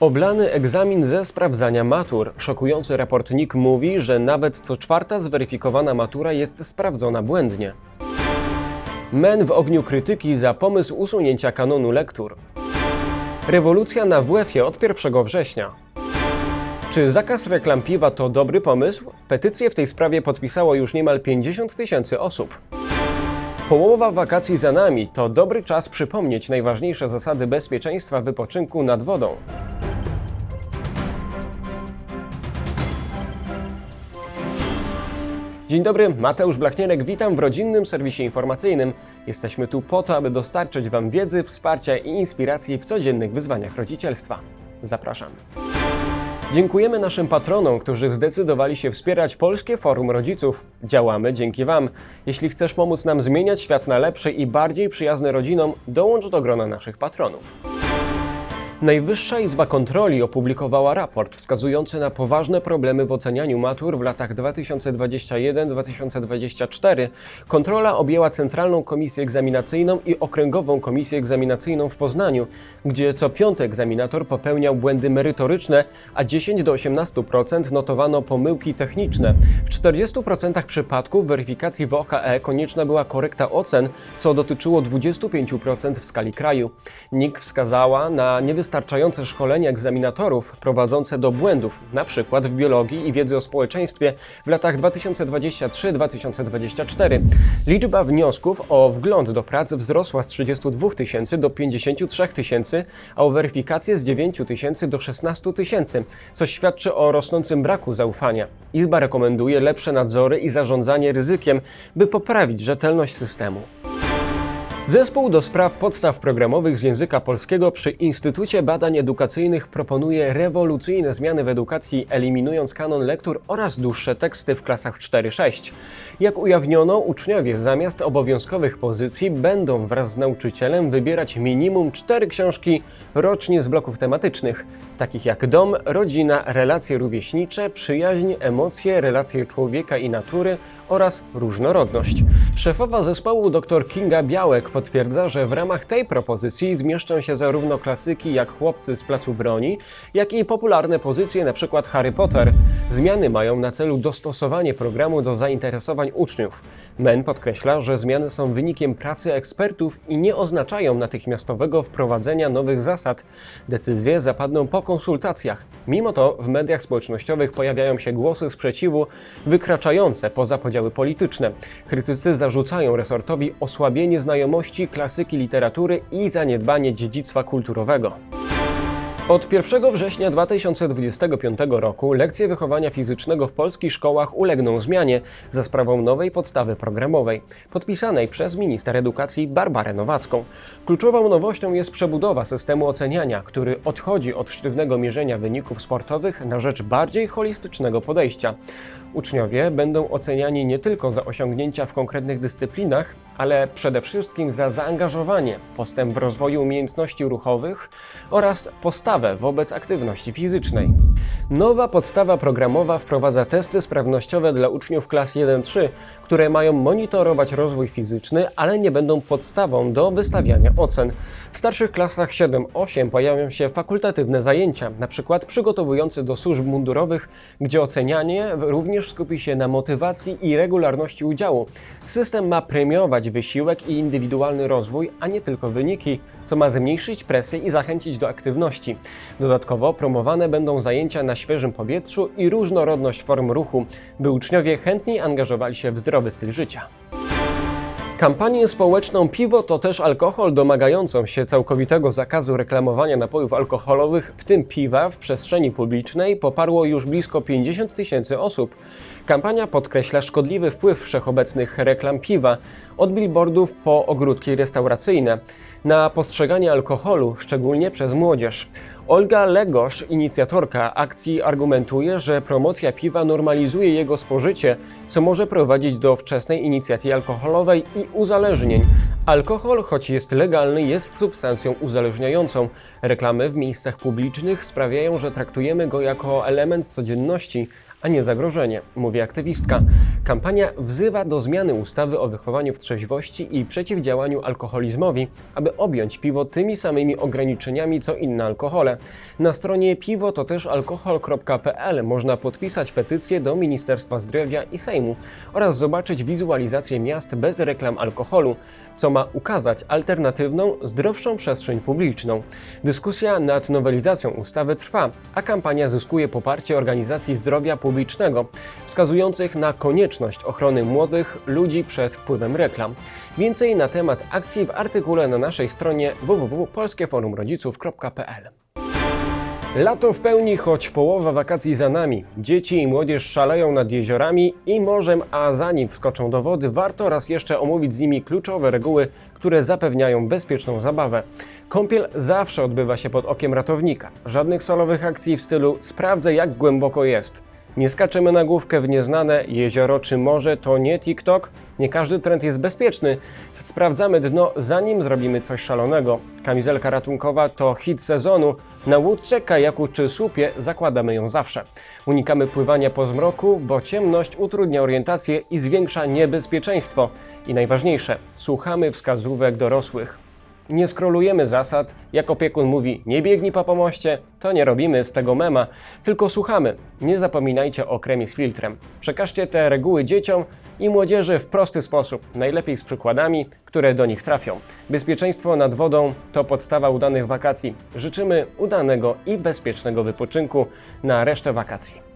Oblany egzamin ze sprawdzania matur. Szokujący raport NIK mówi, że nawet co czwarta zweryfikowana matura jest sprawdzona błędnie. Men w ogniu krytyki za pomysł usunięcia kanonu lektur. Rewolucja na WF-ie od 1 września. Czy zakaz reklam piwa to dobry pomysł? Petycję w tej sprawie podpisało już niemal 50 tysięcy osób. Połowa wakacji za nami to dobry czas przypomnieć najważniejsze zasady bezpieczeństwa wypoczynku nad wodą. Dzień dobry, Mateusz Blachnierek, witam w rodzinnym serwisie informacyjnym. Jesteśmy tu po to, aby dostarczyć Wam wiedzy, wsparcia i inspiracji w codziennych wyzwaniach rodzicielstwa. Zapraszam. Dziękujemy naszym patronom, którzy zdecydowali się wspierać Polskie Forum Rodziców. Działamy dzięki Wam. Jeśli chcesz pomóc nam zmieniać świat na lepszy i bardziej przyjazny rodzinom, dołącz do grona naszych patronów. Najwyższa Izba Kontroli opublikowała raport wskazujący na poważne problemy w ocenianiu matur w latach 2021-2024. Kontrola objęła Centralną Komisję Egzaminacyjną i Okręgową Komisję Egzaminacyjną w Poznaniu, gdzie co piąty egzaminator popełniał błędy merytoryczne, a 10 do 18% notowano pomyłki techniczne. W 40% przypadków weryfikacji w OKE konieczna była korekta ocen, co dotyczyło 25% w skali kraju. NIK wskazała na niewystarczające szkolenia egzaminatorów prowadzące do błędów, np. w biologii i wiedzy o społeczeństwie w latach 2023-2024. Liczba wniosków o wgląd do prac wzrosła z 32 tysięcy do 53 tysięcy, a o weryfikację z 9 tysięcy do 16 tysięcy, co świadczy o rosnącym braku zaufania. Izba rekomenduje lepsze nadzory i zarządzanie ryzykiem, by poprawić rzetelność systemu. Zespół do spraw podstaw programowych z języka polskiego przy Instytucie Badań Edukacyjnych proponuje rewolucyjne zmiany w edukacji, eliminując kanon lektur oraz dłuższe teksty w klasach 4-6. Jak ujawniono, uczniowie zamiast obowiązkowych pozycji będą wraz z nauczycielem wybierać minimum 4 książki rocznie z bloków tematycznych, takich jak dom, rodzina, relacje rówieśnicze, przyjaźń, emocje, relacje człowieka i natury oraz różnorodność. Szefowa zespołu dr Kinga Białek potwierdza, że w ramach tej propozycji zmieszczą się zarówno klasyki jak Chłopcy z Placu Broni, jak i popularne pozycje np. Harry Potter. Zmiany mają na celu dostosowanie programu do zainteresowań uczniów. MEN podkreśla, że zmiany są wynikiem pracy ekspertów i nie oznaczają natychmiastowego wprowadzenia nowych zasad. Decyzje zapadną po konsultacjach. Mimo to w mediach społecznościowych pojawiają się głosy sprzeciwu wykraczające poza podziały polityczne. Krytycy zarzucają resortowi osłabienie znajomości klasyki literatury i zaniedbanie dziedzictwa kulturowego. Od 1 września 2025 roku lekcje wychowania fizycznego w polskich szkołach ulegną zmianie za sprawą nowej podstawy programowej, podpisanej przez minister edukacji Barbarę Nowacką. Kluczową nowością jest przebudowa systemu oceniania, który odchodzi od sztywnego mierzenia wyników sportowych na rzecz bardziej holistycznego podejścia. Uczniowie będą oceniani nie tylko za osiągnięcia w konkretnych dyscyplinach, ale przede wszystkim za zaangażowanie, postęp w rozwoju umiejętności ruchowych oraz postawę wobec aktywności fizycznej. Nowa podstawa programowa wprowadza testy sprawnościowe dla uczniów klas 1-3, które mają monitorować rozwój fizyczny, ale nie będą podstawą do wystawiania ocen. W starszych klasach 7-8 pojawią się fakultatywne zajęcia, np. przygotowujące do służb mundurowych, gdzie ocenianie również skupi się na motywacji i regularności udziału. System ma premiować wysiłek i indywidualny rozwój, a nie tylko wyniki, co ma zmniejszyć presję i zachęcić do aktywności. Dodatkowo promowane będą zajęcia na świeżym powietrzu i różnorodność form ruchu, by uczniowie chętniej angażowali się w zdrowy styl życia. Kampanię społeczną Piwo to też alkohol, domagającą się całkowitego zakazu reklamowania napojów alkoholowych, w tym piwa, w przestrzeni publicznej poparło już blisko 50 tysięcy osób. Kampania podkreśla szkodliwy wpływ wszechobecnych reklam piwa, od billboardów po ogródki restauracyjne, na postrzeganie alkoholu, szczególnie przez młodzież. Olga Legosz, inicjatorka akcji, argumentuje, że promocja piwa normalizuje jego spożycie, co może prowadzić do wczesnej inicjacji alkoholowej i uzależnień. Alkohol, choć jest legalny, jest substancją uzależniającą. Reklamy w miejscach publicznych sprawiają, że traktujemy go jako element codzienności, a nie zagrożenie, mówi aktywistka. Kampania wzywa do zmiany ustawy o wychowaniu w trzeźwości i przeciwdziałaniu alkoholizmowi, aby objąć piwo tymi samymi ograniczeniami co inne alkohole. Na stronie piwo to też alkohol.pl można podpisać petycję do Ministerstwa Zdrowia i Sejmu oraz zobaczyć wizualizację miast bez reklam alkoholu, co ma ukazać alternatywną, zdrowszą przestrzeń publiczną. Dyskusja nad nowelizacją ustawy trwa, a kampania zyskuje poparcie organizacji zdrowia publicznego, wskazujących na konieczność ochrony młodych ludzi przed wpływem reklam. Więcej na temat akcji w artykule na naszej stronie www.polskieforumrodziców.pl. Lato w pełni, choć połowa wakacji za nami. Dzieci i młodzież szaleją nad jeziorami i morzem, a zanim wskoczą do wody, warto raz jeszcze omówić z nimi kluczowe reguły, które zapewniają bezpieczną zabawę. Kąpiel zawsze odbywa się pod okiem ratownika. Żadnych solowych akcji w stylu sprawdzę jak głęboko jest. Nie skaczemy na główkę w nieznane jezioro czy morze, to nie TikTok. Nie każdy trend jest bezpieczny. Sprawdzamy dno, zanim zrobimy coś szalonego. Kamizelka ratunkowa to hit sezonu. Na łódce, kajaku czy słupie zakładamy ją zawsze. Unikamy pływania po zmroku, bo ciemność utrudnia orientację i zwiększa niebezpieczeństwo. I najważniejsze, słuchamy wskazówek dorosłych. Nie skrolujemy zasad. Jak opiekun mówi, nie biegnij po pomoście, to nie robimy z tego mema, tylko słuchamy. Nie zapominajcie o kremie z filtrem. Przekażcie te reguły dzieciom i młodzieży w prosty sposób, najlepiej z przykładami, które do nich trafią. Bezpieczeństwo nad wodą to podstawa udanych wakacji. Życzymy udanego i bezpiecznego wypoczynku na resztę wakacji.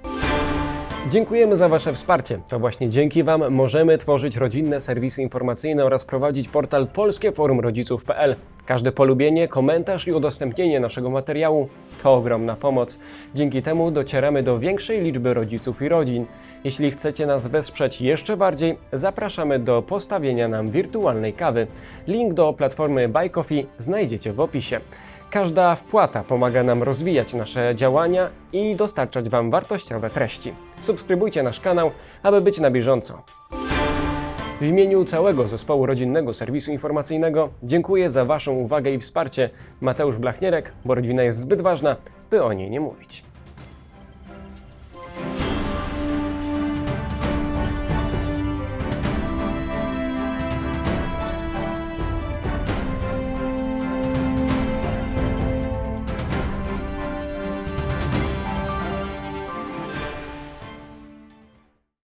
Dziękujemy za Wasze wsparcie. To właśnie dzięki Wam możemy tworzyć rodzinne serwisy informacyjne oraz prowadzić portal polskieforumrodziców.pl. Każde polubienie, komentarz i udostępnienie naszego materiału to ogromna pomoc. Dzięki temu docieramy do większej liczby rodziców i rodzin. Jeśli chcecie nas wesprzeć jeszcze bardziej, zapraszamy do postawienia nam wirtualnej kawy. Link do platformy Buy Coffee znajdziecie w opisie. Każda wpłata pomaga nam rozwijać nasze działania i dostarczać Wam wartościowe treści. Subskrybujcie nasz kanał, aby być na bieżąco. W imieniu całego zespołu rodzinnego serwisu informacyjnego dziękuję za Waszą uwagę i wsparcie. Mateusz Blachnierek, bo rodzina jest zbyt ważna, by o niej nie mówić.